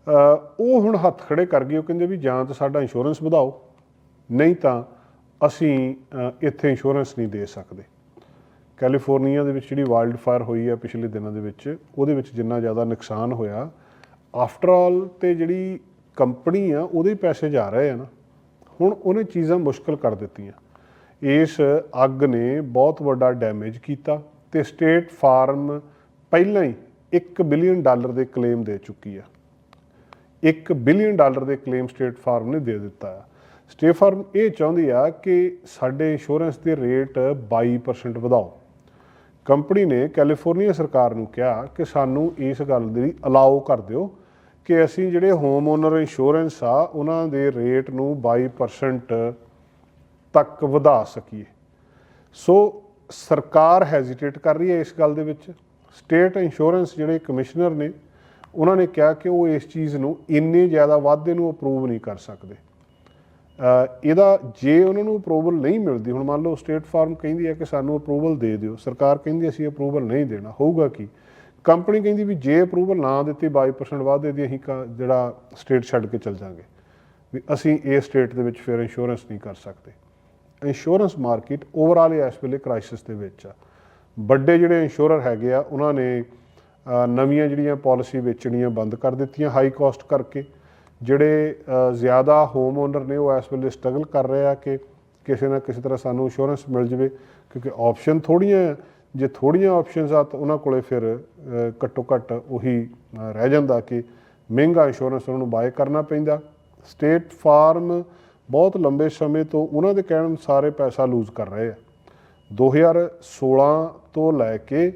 ਉਹ ਹੁਣ ਹੱਥ ਖੜੇ ਕਰ ਗਈ ਉਹ ਕਹਿੰਦੇ ਵੀ ਜਾਂ ਤਾਂ ਸਾਡਾ ਇੰਸ਼ੋਰੈਂਸ ਵਧਾਓ, ਨਹੀਂ ਤਾਂ ਅਸੀਂ ਇੱਥੇ ਇੰਸ਼ੋਰੈਂਸ ਨਹੀਂ ਦੇ ਸਕਦੇ। ਕੈਲੀਫੋਰਨੀਆ ਦੇ ਵਿੱਚ ਜਿਹੜੀ ਵਾਈਲਡ ਫਾਇਰ ਹੋਈ ਹੈ ਪਿਛਲੇ ਦਿਨਾਂ ਦੇ ਵਿੱਚ, ਉਹਦੇ ਵਿੱਚ ਜਿੰਨਾ ਜ਼ਿਆਦਾ ਨੁਕਸਾਨ ਹੋਇਆ ਆਫਟਰ ਆਲ ਤੇ ਜਿਹੜੀ ਕੰਪਨੀ ਆ, ਉਹਦੇ ਪੈਸੇ ਜਾ ਰਹੇ ਆ ਨਾ। ਹੁਣ ਉਹਨੇ ਚੀਜ਼ਾਂ ਮੁਸ਼ਕਲ ਕਰ ਦਿੱਤੀਆਂ। ਇਸ ਅੱਗ ਨੇ ਬਹੁਤ ਵੱਡਾ ਡੈਮੇਜ ਕੀਤਾ ਤੇ ਸਟੇਟ ਫਾਰਮ ਪਹਿਲਾਂ ਹੀ 1 ਬਿਲੀਅਨ ਡਾਲਰ ਦੇ ਕਲੇਮ ਦੇ ਚੁੱਕੀ ਆ। 1 ਬਿਲੀਅਨ ਡਾਲਰ ਦੇ ਕਲੇਮ ਸਟੇਟ ਫਾਰਮ ਨੇ ਦੇ ਦਿੱਤਾ ਆ ਸਟੇਟ ਫਾਰਮ ਇਹ ਚਾਹੁੰਦੀ ਆ ਕਿ ਸਾਡੇ ਇੰਸ਼ੋਰੈਂਸ ਦੇ ਰੇਟ 22% ਵਧਾਓ। ਕੰਪਨੀ ਨੇ ਕੈਲੀਫੋਰਨੀਆ ਸਰਕਾਰ ਨੂੰ ਕਿਹਾ ਕਿ ਸਾਨੂੰ ਇਸ ਗੱਲ ਦੀ ਅਲਾਓ ਕਰ ਦਿਓ ਕਿ ਅਸੀਂ ਜਿਹੜੇ ਹੋਮ ਓਨਰ ਇੰਸ਼ੋਰੈਂਸ ਆ, ਉਹਨਾਂ ਦੇ ਰੇਟ ਨੂੰ 22% ਤੱਕ ਵਧਾ ਸਕੀਏ। ਸੋ ਸਰਕਾਰ ਹੈਜ਼ਿਟੇਟ ਕਰ ਰਹੀ ਹੈ ਇਸ ਗੱਲ ਦੇ ਵਿੱਚ। ਸਟੇਟ ਇੰਸ਼ੋਰੈਂਸ ਜਿਹੜੇ ਕਮਿਸ਼ਨਰ ਨੇ ਉਹਨਾਂ ਨੇ ਕਿਹਾ ਕਿ ਉਹ ਇਸ ਚੀਜ਼ ਨੂੰ ਇੰਨੇ ਜ਼ਿਆਦਾ ਵਾਧੇ ਨੂੰ ਅਪਰੂਵ ਨਹੀਂ ਕਰ ਸਕਦੇ। ਇਹਦਾ ਜੇ ਉਹਨਾਂ ਨੂੰ ਅਪਰੂਵਲ ਨਹੀਂ ਮਿਲਦੀ, ਹੁਣ ਮੰਨ ਲਓ ਸਟੇਟ ਫਾਰਮ ਕਹਿੰਦੀ ਹੈ ਕਿ ਸਾਨੂੰ ਅਪਰੂਵਲ ਦੇ ਦਿਓ, ਸਰਕਾਰ ਕਹਿੰਦੀ ਅਸੀਂ ਅਪਰੂਵਲ ਨਹੀਂ ਦੇਣਾ, ਹੋਊਗਾ ਕੀ? ਕੰਪਨੀ ਕਹਿੰਦੀ ਵੀ ਜੇ ਅਪਰੂਵਲ ਨਾ ਦਿੱਤੀ 22% ਵਾਧੇ ਦੀ ਅਸੀਂ ਕਾ- ਜਿਹੜਾ ਸਟੇਟ ਛੱਡ ਕੇ ਚੱਲ ਜਾਾਂਗੇ। ਵੀ ਅਸੀਂ ਇਹ ਸਟੇਟ ਦੇ ਵਿੱਚ ਫਿਰ ਇੰਸ਼ੋਰੈਂਸ ਨਹੀਂ ਕਰ ਸਕਦੇ। ਇੰਸ਼ੋਰੈਂਸ ਮਾਰਕੀਟ ਓਵਰਆਲ ਇਸ ਵੇਲੇ ਕ੍ਰਾਈਸਿਸ ਦੇ ਵਿੱਚ ਆ। ਵੱਡੇ ਜਿਹੜੇ ਇੰਸ਼ੋਰਰ ਹੈਗੇ ਆ, ਉਹਨਾਂ ਨੇ ਨਵੀਆਂ ਜਿਹੜੀਆਂ ਪਾਲਿਸੀ ਵੇਚਣੀਆਂ ਬੰਦ ਕਰ ਦਿੱਤੀਆਂ ਹਾਈ ਕਾਸਟ ਕਰਕੇ। ਜਿਹੜੇ ਜ਼ਿਆਦਾ ਹੋਮ ਓਨਰ ਨੇ ਉਹ ਇਸ ਵੇਲੇ ਸਟਰਗਲ ਕਰ ਰਹੇ ਆ ਕਿ ਕਿਸੇ ਨਾ ਕਿਸੇ ਤਰ੍ਹਾਂ ਸਾਨੂੰ ਇੰਸ਼ੋਰੈਂਸ ਮਿਲ ਜਵੇ, ਕਿਉਂਕਿ ਆਪਸ਼ਨ ਥੋੜੀਆਂ ਆ। ਜੇ ਥੋੜੀਆਂ ਆਪਸ਼ਨਸ ਆ ਤਾਂ ਉਹਨਾਂ ਕੋਲੇ ਫਿਰ ਘੱਟੋ ਘੱਟ ਉਹੀ ਰਹਿ ਜਾਂਦਾ ਕਿ ਮਹਿੰਗਾ ਇੰਸ਼ੋਰੈਂਸ ਉਹਨਾਂ ਨੂੰ ਬਾਏ ਕਰਨਾ ਪੈਂਦਾ। ਸਟੇਟ ਫਾਰਮ ਬਹੁਤ ਲੰਬੇ ਸਮੇਂ ਤੋਂ ਉਹਨਾਂ ਦੇ ਕਹਿਣ ਅਨੁਸਾਰ ਇਹ ਪੈਸਾ ਲੂਜ਼ ਕਰ ਰਹੇ ਆ। 2016 ਤੋਂ ਲੈ ਕੇ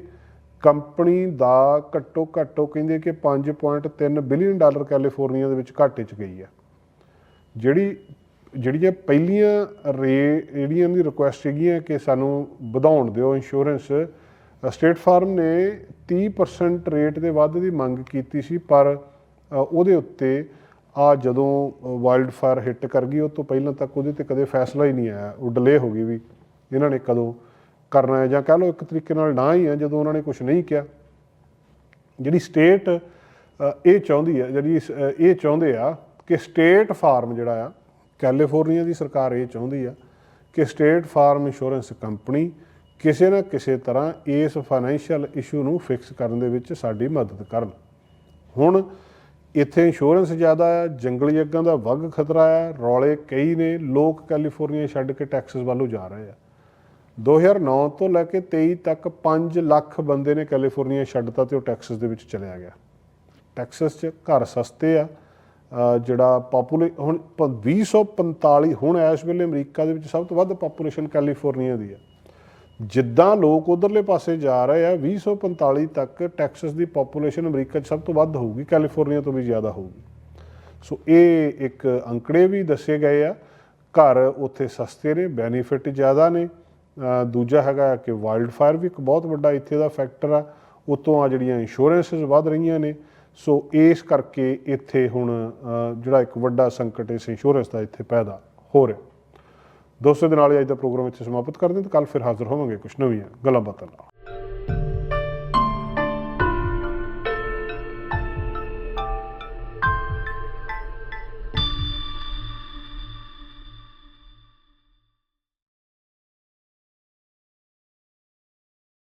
ਕੰਪਨੀ ਦਾ ਘੱਟੋ ਘੱਟ ਉਹ ਕਹਿੰਦੇ ਕਿ 5.3 ਬਿਲੀਅਨ ਡਾਲਰ ਕੈਲੀਫੋਰਨੀਆ ਦੇ ਵਿੱਚ ਘਾਟੇ 'ਚ ਗਈ ਆ। ਜਿਹੜੀ, ਜਿਹੜੀਆਂ ਪਹਿਲੀਆਂ ਰੇ, ਜਿਹੜੀਆਂ ਦੀ ਰਿਕੁਐਸਟ ਹੈਗੀਆਂ ਕਿ ਸਾਨੂੰ ਵਧਾਉਣ ਦਿਓ ਇੰਸ਼ੋਰੈਂਸ ਸਟੇਟ ਫਾਰਮ ਨੇ 30% ਰੇਟ ਦੇ ਵੱਧ ਦੀ ਮੰਗ ਕੀਤੀ ਸੀ, ਪਰ ਉਹਦੇ ਉੱਤੇ ਆ ਜਦੋਂ ਵਾਈਲਡ ਫਾਇਰ ਹਿੱਟ ਕਰ ਗਈ, ਉਹ ਤੋਂ ਪਹਿਲਾਂ ਤੱਕ ਉਹਦੇ ਤੇ ਕਦੇ ਫੈਸਲਾ ਹੀ ਨਹੀਂ ਆਇਆ, ਉਹ ਡਿਲੇ ਹੋ ਗਈ ਵੀ ਇਹਨਾਂ ਨੇ ਕਦੋਂ ਕਰਨਾ ਹੈ ਜਾਂ ਕਹ ਲਓ ਇੱਕ ਤਰੀਕੇ ਨਾਲ ਨਾ ਹੀ ਹੈ, ਜਦੋਂ ਉਹਨਾਂ ਨੇ ਕੁਝ ਨਹੀਂ ਕਿਹਾ। ਜਿਹੜੀ ਸਟੇਟ ਇਹ ਚਾਹੁੰਦੀ ਹੈ, ਜਿਹੜੀ ਇਹ ਚਾਹੁੰਦੇ ਆ ਕਿ ਸਟੇਟ ਫਾਰਮ ਜਿਹੜਾ ਆ ਕੈਲੀਫੋਰਨੀਆ ਦੀ ਸਰਕਾਰ ਇਹ ਚਾਹੁੰਦੀ ਆ ਕਿ ਸਟੇਟ ਫਾਰਮ ਇੰਸ਼ੋਰੈਂਸ ਕੰਪਨੀ ਕਿਸੇ ਨਾ ਕਿਸੇ ਤਰ੍ਹਾਂ ਇਸ ਫਾਈਨੈਂਸ਼ੀਅਲ ਇਸ਼ੂ ਨੂੰ ਫਿਕਸ ਕਰਨ ਦੇ ਵਿੱਚ ਸਾਡੀ ਮਦਦ ਕਰਨ। ਹੁਣ ਇੱਥੇ ਇੰਸ਼ੋਰੈਂਸ ਜ਼ਿਆਦਾ ਆ, ਜੰਗਲੀ ਅੱਗਾਂ ਦਾ ਵੱਗ ਖਤਰਾ ਆ, ਰੌਲੇ ਕਈ ਨੇ, ਲੋਕ ਕੈਲੀਫੋਰਨੀਆ ਛੱਡ ਕੇ ਟੈਕਸਸ ਵੱਲੋਂ ਜਾ ਰਹੇ ਆ। 2009 ਤੋਂ ਲੈ ਕੇ 23 ਤੱਕ 5 ਲੱਖ ਬੰਦੇ ਨੇ ਕੈਲੀਫੋਰਨੀਆ ਛੱਡਤਾ ਤੇ ਉਹ ਟੈਕਸਸ ਦੇ ਵਿੱਚ ਚਲਿਆ ਗਿਆ। ਟੈਕਸਸ 'ਚ ਘਰ ਸਸਤੇ ਆ। ਜਿਹੜਾ ਪਾਪੂਲੇ ਹੁਣ ਪ- 2045 ਹੁਣ ਇਸ ਵੇਲੇ ਅਮਰੀਕਾ ਦੇ ਵਿੱਚ ਸਭ ਤੋਂ ਵੱਧ ਪਾਪੂਲੇਸ਼ਨ ਕੈਲੀਫੋਰਨੀਆ ਦੀ ਆ। ਜਿੱਦਾਂ ਲੋਕ ਉਧਰਲੇ ਪਾਸੇ ਜਾ ਰਹੇ ਆ 2045 ਤੱਕ ਟੈਕਸਸ ਦੀ ਪਾਪੂਲੇਸ਼ਨ ਅਮਰੀਕਾ 'ਚ ਸਭ ਤੋਂ ਵੱਧ ਹੋਊਗੀ, ਕੈਲੀਫੋਰਨੀਆ ਤੋਂ ਵੀ ਜ਼ਿਆਦਾ ਹੋਊਗੀ। ਸੋ ਇਹ ਇੱਕ ਅੰਕੜੇ ਵੀ ਦੱਸੇ ਗਏ ਆ। ਘਰ ਉੱਥੇ ਸਸਤੇ ਨੇ ਬੈਨੀਫਿਟ ਜ਼ਿਆਦਾ ਨੇ। ਦੂਜਾ ਹੈਗਾ ਕਿ ਵਾਈਲਡ ਫਾਇਰ ਵੀ ਇੱਕ ਬਹੁਤ ਵੱਡਾ ਇੱਥੇ ਦਾ ਫੈਕਟਰ ਆ। ਉਤੋਂ ਆ ਜਿਹੜੀਆਂ ਇੰਸ਼ੋਰੈਂਸਸ ਵੱਧ ਰਹੀਆਂ ਨੇ। ਸੋ ਇਸ ਕਰਕੇ ਇੱਥੇ ਹੁਣ ਜਿਹੜਾ ਇੱਕ ਵੱਡਾ ਸੰਕਟ ਇਸ ਇੰਸ਼ੋਰੈਂਸ ਦਾ ਇੱਥੇ ਪੈਦਾ ਹੋ ਰਿਹਾ। ਦੋਸਤੋ ਦੇ ਨਾਲ ਹੀ ਅੱਜ ਦਾ ਪ੍ਰੋਗਰਾਮ ਇੱਥੇ ਸਮਾਪਤ ਕਰਦੇ ਹਾਂ ਤੇ ਕੱਲ ਫਿਰ ਹਾਜ਼ਰ ਹੋਵਾਂਗੇ ਕੁਝ ਨਵੀਆਂ ਗੱਲਾਂ ਬਾਤਾਂ ਨਾਲ।